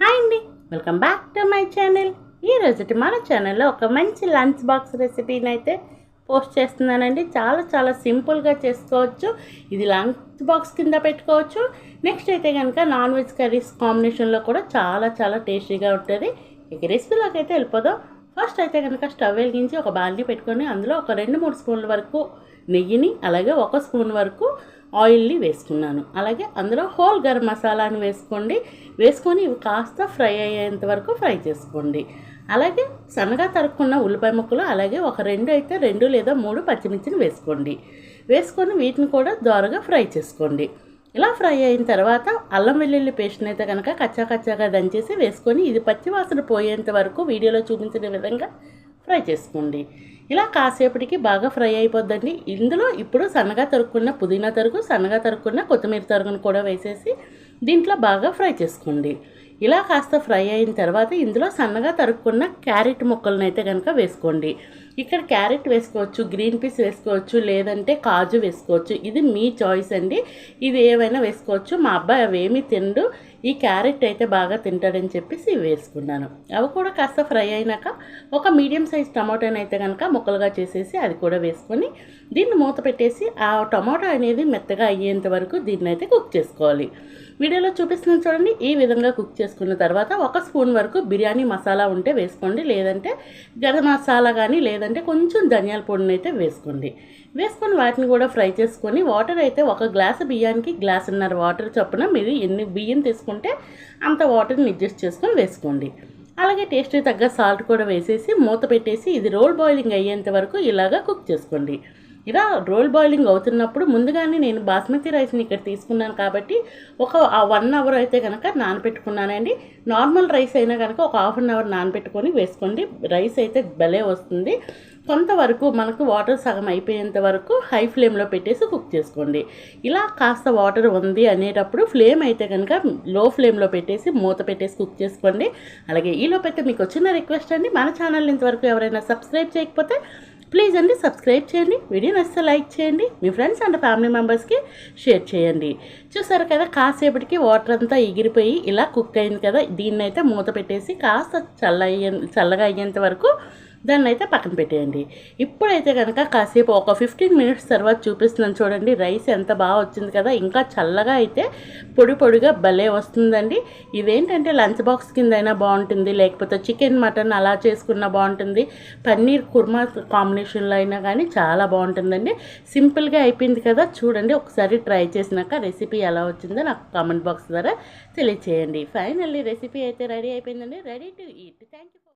Hi అండి. Welcome back to my channel ఈ మన ఛానల్లో ఒక మంచి లంచ్ బాక్స్ రెసిపీని అయితే పోస్ట్ చేస్తున్నానండి. చాలా చాలా సింపుల్గా చేసుకోవచ్చు. ఇది లంచ్ బాక్స్ కింద పెట్టుకోవచ్చు. నెక్స్ట్ అయితే కనుక నాన్ వెజ్ కర్రీస్ కాంబినేషన్లో కూడా చాలా చాలా టేస్టీగా ఉంటుంది. ఇక రెసిపీలోకి అయితే వెళ్ళిపోదాం. ఫస్ట్ అయితే కనుక స్టవ్ వెలిగించి ఒక బాల్ని పెట్టుకొని అందులో ఒక రెండు మూడు స్పూన్ల వరకు నెయ్యిని అలాగే ఒక స్పూన్ వరకు ఆయిల్ని వేసుకున్నాను. అలాగే అందులో హోల్ గరం మసాలాని వేసుకోండి. వేసుకొని ఇవి కాస్త ఫ్రై అయ్యేంత వరకు ఫ్రై చేసుకోండి. అలాగే సన్నగా తరుక్కున్న ఉల్లిపాయ ముక్కలు అలాగే ఒక రెండు అయితే రెండు లేదా మూడు పచ్చిమిర్చిని వేసుకోండి. వేసుకొని వీటిని కూడా దోరగా ఫ్రై చేసుకోండి. ఇలా ఫ్రై అయిన తర్వాత అల్లం వెల్లుల్లి పేస్ట్ని అయితే కనుక కచ్చా కచ్చాగా దంచేసి వేసుకొని ఇది పచ్చివాసన పోయేంత వరకు వీడియోలో చూపించిన విధంగా ఫ్రై చేసుకోండి. ఇలా కాసేపటికి బాగా ఫ్రై అయిపోద్దండి. ఇందులో ఇప్పుడు సన్నగా తరుక్కున్న పుదీనా తరుగు సన్నగా తరుక్కున్న కొత్తిమీర తరుగును కూడా వేసేసి దీంట్లో బాగా ఫ్రై చేసుకోండి. ఇలా కాస్త ఫ్రై అయిన తర్వాత ఇందులో సన్నగా తరుక్కున్న క్యారెట్ ముక్కలను అయితే కనుక వేసుకోండి. ఇక్కడ క్యారెట్ వేసుకోవచ్చు గ్రీన్ పీస్ వేసుకోవచ్చు లేదంటే కాజు వేసుకోవచ్చు. ఇది మీ చాయిస్ అండి. ఇది ఏవైనా వేసుకోవచ్చు. మా అబ్బాయి అవేమీ తిండు. ఈ క్యారెట్ అయితే బాగా తింటాడని చెప్పేసి ఇవి వేసుకున్నాను. అవి కూడా కాస్త ఫ్రై అయినాక ఒక మీడియం సైజ్ టమాటోని అయితే కనుక ముక్కలుగా చేసేసి అది కూడా వేసుకొని దీన్ని మూత పెట్టేసి ఆ టమాటో అనేది మెత్తగా అయ్యేంత వరకు దీన్ని అయితే కుక్ చేసుకోవాలి. వీడియోలో చూపిస్తున్నాను చూడండి. ఈ విధంగా కుక్ చేసుకున్న తర్వాత ఒక స్పూన్ వరకు బిర్యానీ మసాలా ఉంటే వేసుకోండి. లేదంటే గరం మసాలా కానీ లేదంటే కొంచెం ధనియాల పొడిని అయితే వేసుకోండి. వేసుకొని వాటిని కూడా ఫ్రై చేసుకొని వాటర్ అయితే ఒక గ్లాసు బియ్యానికి గ్లాసున్నర వాటర్ చొప్పున మీరు ఎన్ని బియ్యం తీసుకుంటే అంత వాటర్ని అడ్జస్ట్ చేసుకొని వేసుకోండి. అలాగే టేస్ట్కి తగ్గ సాల్ట్ కూడా వేసేసి మూత పెట్టేసి ఇది రోల్ బాయిలింగ్ అయ్యేంత వరకు ఇలాగా కుక్ చేసుకోండి. ఇలా రోల్ బాయిలింగ్ అవుతున్నప్పుడు ముందుగానే నేను బాస్మతి రైస్ని ఇక్కడ తీసుకున్నాను కాబట్టి ఒక వన్ అవర్ అయితే కనుక నానబెట్టుకున్నానండి. నార్మల్ రైస్ అయినా కనుక ఒక హాఫ్ అన్ అవర్ నానబెట్టుకొని వేసుకోండి. రైస్ అయితే భలే వస్తుంది. కొంతవరకు మనకు వాటర్ సగం అయిపోయేంత వరకు హై ఫ్లేమ్లో పెట్టేసి కుక్ చేసుకోండి. ఇలా కాస్త వాటర్ ఉంది అనేటప్పుడు ఫ్లేమ్ అయితే కనుక లో ఫ్లేమ్లో పెట్టేసి మూత పెట్టేసి కుక్ చేసుకోండి. అలాగే ఈలోపు అయితే మీకు వచ్చిన రిక్వెస్ట్ అండి. మన ఛానల్ ఇంతవరకు ఎవరైనా సబ్స్క్రైబ్ చేయకపోతే ప్లీజ్ అండి సబ్స్క్రైబ్ చేయండి వీడియో నచ్చితే లైక్ చేయండి మీ ఫ్రెండ్స్ అండ్ ఫ్యామిలీ మెంబర్స్కి షేర్ చేయండి. చూసారు కదా కాసేపటికి వాటర్ అంతా ఎగిరిపోయి ఇలా కుక్ అయింది కదా దీన్ని అయితే మూత పెట్టేసి కాస్త చల్ల చల్లగా అయ్యేంత వరకు దాన్ని అయితే పక్కన పెట్టేయండి. ఇప్పుడైతే కనుక కాసేపు ఒక ఫిఫ్టీన్ మినిట్స్ తర్వాత చూపిస్తున్నాను చూడండి రైస్ ఎంత బాగా వచ్చింది కదా. ఇంకా చల్లగా అయితే పొడి పొడిగా భలే వస్తుందండి. ఇదేంటంటే లంచ్ బాక్స్ కింద అయినా బాగుంటుంది లేకపోతే చికెన్ మటన్ అలా చేసుకున్నా బాగుంటుంది. పన్నీర్ కుర్మా కాంబినేషన్లో అయినా కానీ చాలా బాగుంటుందండి. సింపుల్గా అయిపోయింది కదా. చూడండి ఒకసారి ట్రై చేసినాక రెసిపీ ఎలా వచ్చిందో నాకు కామెంట్ బాక్స్ ద్వారా తెలియచేయండి. ఫైనల్లీ రెసిపీ అయితే రెడీ అయిపోయిందండి. Ready to eat. Thank you